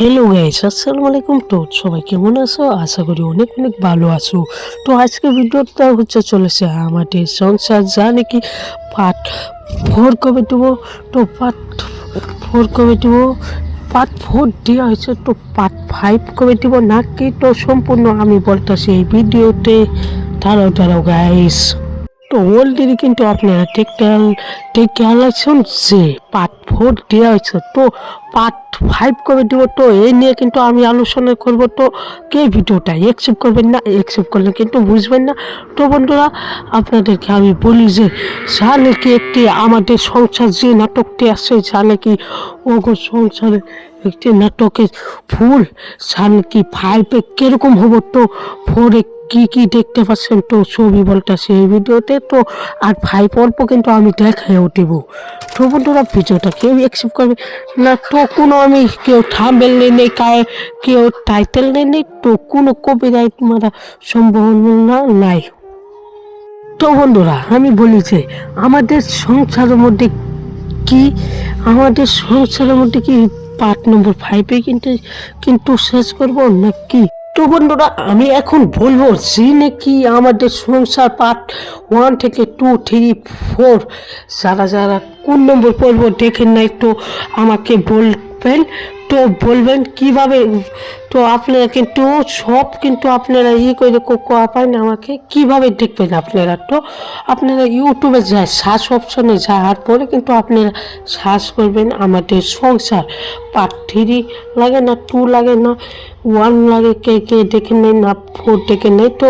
Hello guys আসসালামু আলাইকুম তো সবাই কেমন আছো? আশা করি অনেক অনেক ভালো আছো। তো আজকে ভিডিওটা হচ্ছে চলেছে আমাদের সংসার যা নাকি পার্ট ফোর কবে দেবো? তো পার্ট ফোর কবে দেবো? পার্ট ফোর দেওয়া হয়েছে, তো পার্ট ফাইভ কবে দিব নাকি? তো সম্পূর্ণ আমি বলতেছি এই ভিডিওতে। দাঁড়াও দাঁড়াও গাইস তো অলরেডি কিন্তু আপনারা টেকটাল টেকাল যে পার্ট ফোর দেওয়া হয়েছে। তো পার্ট ফাইভ কবে দেবো তো এই নিয়ে কিন্তু আমি আলোচনা করব তো কে ভিডিওটা অ্যাকসেপ্ট করবেন না অ্যাকসেপ্ট করলে কিন্তু বুঝবেন না। তো বন্ধুরা, আপনাদেরকে আমি বলি যে যা নাকি একটি আমাদের সংসার যে নাটকটি আছে যা নাকি ওগো সংসারে একটি নাটকের ফুল যা নাকি ফাইভে কীরকম হব তো? ফোরে কি কি দেখতে পাচ্ছেন? তো ছবি বলতেছে এই ভিডিওতে। তো আর ফাইভ অল্প কিন্তু আমি দেখাইও দেব তো বন্ধুরা, ভিডিওটা কেউ অ্যাকসেপ্ট করবে না, তো কোনো আমি কেউ থাম্বেল নেই নেই, কায়, কেউ টাইটেল নেই নেই, তো কোনো কপিরাইট মারা সম্ভাবনা নাই। তো বন্ধুরা, আমি বলি যে, আমাদের সংসারের মধ্যে কি, আমাদের সংসারের মধ্যে কি পার্ট নম্বর ফাইভে কিন্তু কিন্তু শেষ করব না কি তো বন্ধুরা, আমি এখন বলব যে নাকি আমাদের সংসার পার্ট ওয়ান থেকে টু থ্রি ফোর যারা যারা কোন নম্বর পড়ব দেখেন না একটু আমাকে বলবেন। তো বলবেন কীভাবে? তো আপনারা কিন্তু সব কিন্তু আপনারা ই করে কোয়া পান আমাকে। কীভাবে দেখবেন আপনারা? তো আপনারা ইউটিউবে যায় সার্চ অপশনে যাওয়ার পরে কিন্তু আপনারা সার্চ করবেন আমাদের সংসার। পার্ট থ্রি লাগে না টু লাগে না ওয়ান লাগে, কে কে দেখে নেই না ফোর দেখে নেই তো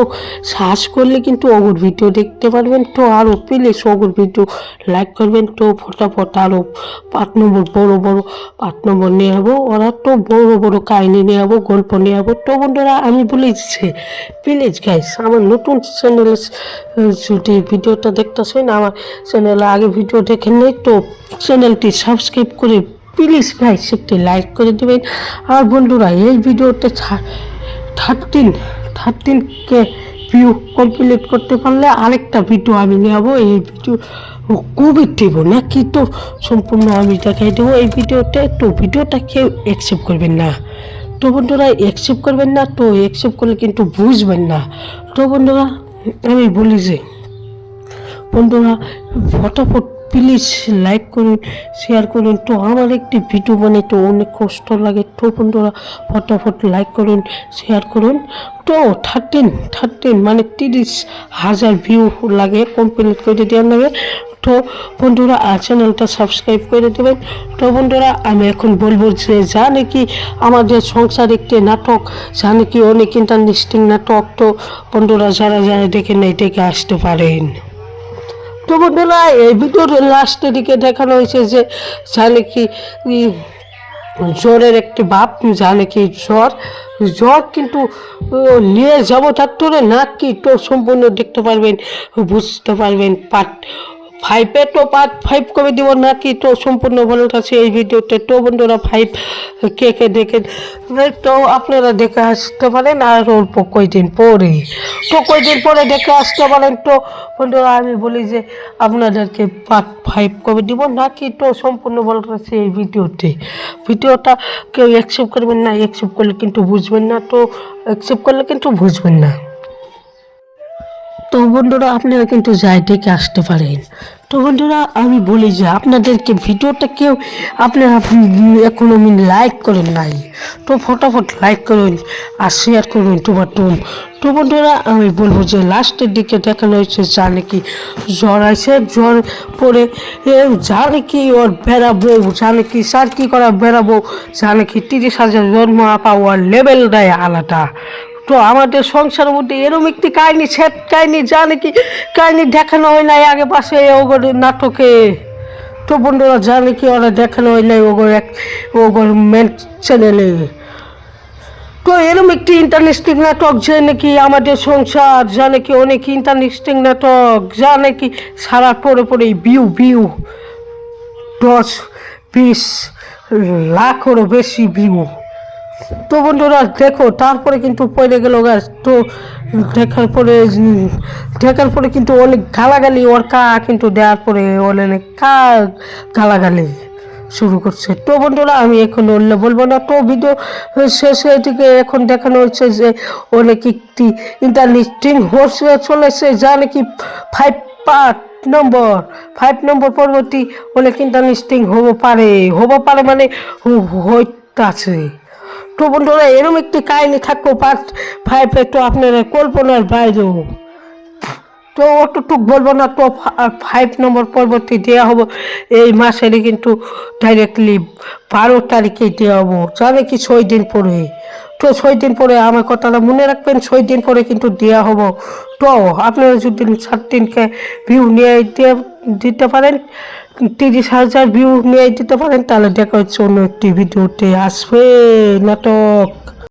সার্চ করলে কিন্তু অগর ভিডিও দেখতে পারবেন। তো আরও প্লিজ অগর ভিডিও লাইক করবেন। তো ফটাফট আরও পাঁচ নম্বর বড় বড় পাঁচ নম্বর নিয়ে যাব ওরা তো বড় বড় কাহিনী নিয়ে যাব গল্প নিয়ে যাব তো বন্ধুরা, আমি বলেছি প্লিজ গাইস আমার নতুন চ্যানেলে যদি ভিডিওটা দেখতেছেন, আমার চ্যানেলে আগে ভিডিও দেখেন নেই, তো চ্যানেলটি সাবস্ক্রাইব করে প্লিজ গাইস একটি লাইক করে দেবেন। আর বন্ধুরা, এই ভিডিওতে thirteen thirteen K view complete করতে পারলে আরেকটা ভিডিও আমি নেব। এই ভিডিও খুবই দেব? নাকি তো সম্পূর্ণ আমি দেখাই দেবো। এই ভিডিওতে তো ভিডিওটা কেউ অ্যাকসেপ্ট করবেন না। তো বন্ধুরা অ্যাকসেপ্ট করবেন না তো অ্যাকসেপ্ট করলে কিন্তু বুঝবেন না। তো বন্ধুরা, আমি বলি যে, বন্ধুরা, ফটাফট প্লিজ লাইক করুন, শেয়ার করুন তো আমার একটি ভিডিও বানাইতে অনেক কষ্ট লাগে। তো বন্ধুরা, ফটাফট লাইক করুন, শেয়ার করুন। তো থার্টিন থার্টিন মানে তিরিশ হাজার ভিউ লাগে কমপ্লিট করে দেওয়ার লাগে তো বন্ধুরা চ্যানেলটা সাবস্ক্রাইব করে দেবেন। তো বন্ধুরা, আমি এখন বলব যে যা নাকি আমাদের সংসার একটি নাটক যা নাকি অনেক ইন্টারেস্টিং নাটক। তো বন্ধুরা, যারা যারা দেখে নেই দেখে আসতে পারেন। তো বন্ধুরা, এই ভিডিওর লাস্টের দিকে দেখানো হয়েছে যে যা নাকি জ্বরের একটি বাপ যা নাকি জ্বর। জ্বর কিন্তু নিয়ে যাব না কি তো সম্পূর্ণ দেখতে পারবেন, বুঝতে পারবেন পার্ট ফাইভে তো পার্ট ফাইভ কবে দিব নাকি তো সম্পূর্ণ বলার কাছে এই ভিডিওতে। তো বন্ধুরা, ফাইভ কে কে দেখে তো আপনারা দেখে আসতে পারেন আর অল্প কয়দিন পরে। তো কয়দিন পরে দেখে আসতে পারেন? তো বন্ধুরা, আমি বলি যে আপনাদেরকে পার্ট ফাইভ কবে দিব নাকি তো সম্পূর্ণ বলার কাছে এই ভিডিওতে। ভিডিওটা কেউ অ্যাকসেপ্ট করবেন না অ্যাকসেপ্ট করলে কিন্তু বুঝবেন না। তো অ্যাকসেপ্ট করলে কিন্তু বুঝবেন না। তো বন্ধুরা, আপনারা কিন্তু যাই দেখে আসতে পারেন। তো বন্ধুরা, আমি বলি যে আপনাদেরকে ভিডিওটা কেউ আপনারা এখনও লাইক করেন নাই, তো ফটাফট লাইক করুন আর শেয়ার করুন তোমার টুম তো বন্ধুরা, আমি বলব যে লাস্টের দিকে দেখানো হয়েছে যা নাকি জ্বর আছে। জ্বর পরে যা নাকি ওর বেড়াবো যা নাকি সার কি করা বেড়াবো যা নাকি তিরিশ হাজার জন্ম আপা ওর লেভেল দেয় আলাদা। তো আমাদের সংসারের মধ্যে এরকম একটি কাহিনী সেট কাহিনী যা নাকি কাহিনি দেখানো হয় নাই আগে পাশে ওগর নাটকে। তো বন্ধুরা যা নাকি ওরা দেখানো হয় নাই ওগর এক ওগর মেন চ্যানেলে তো এরকম একটি ইন্টারেস্টিং নাটক যে নাকি আমাদের সংসার যা নাকি অনেক ইন্টারেস্টিং নাটক যা নাকি সারা পরে পরে বিউ বিউ দশ, বিশ, লাখেরও বেশি ভিউ তো বন্ধুরা, দেখো, তারপরে কিন্তু পড়ে গেল গাছ তো দেখার পরে দেখার পরে কিন্তু অনেক গালাগালি, ওর কা কিন্তু দেওয়ার পরে অনেক কা গালাগালি শুরু করছে। তো বন্ধুরা, আমি এখন উল্লে বলব না। তো ভিডিও শেষে দিকে এখন দেখানো হচ্ছে যে অনেক একটি ইন্টারনেস্টিং হোর্স চলেছে যা নাকি five part number five number পরবর্তী অনেক ইন্টারনেস্টিং হব পারে হব পারে মানে হইতাছে। তো বন্ধুরা এরকম একটি কাহিনী থাকব পার্ট ফাইভে তো আপনার কল্পনার বাইরেও। তো অতটুক বলব না, তো ফাইভ নম্বর পরবর্তী দেওয়া হব। এই মাসেরই কিন্তু ডাইরেক্টলি বারো তারিখে দেওয়া হব। জানে কি ছয় দিন পরে? তো ছয় দিন পরে আমার কথাটা মনে রাখবেন, ছয় দিন পরে কিন্তু দেওয়া হব। তো আপনারা যদি সাত দিনকে ভিউ নিয়ে দিয়ে- দিতে পারেন, তিরিশ হাজার ভিউ নিয়ে দিতে পারেন, তাহলে দেখা হচ্ছে অন্য একটি ভিডিওতে আসবে নাটক।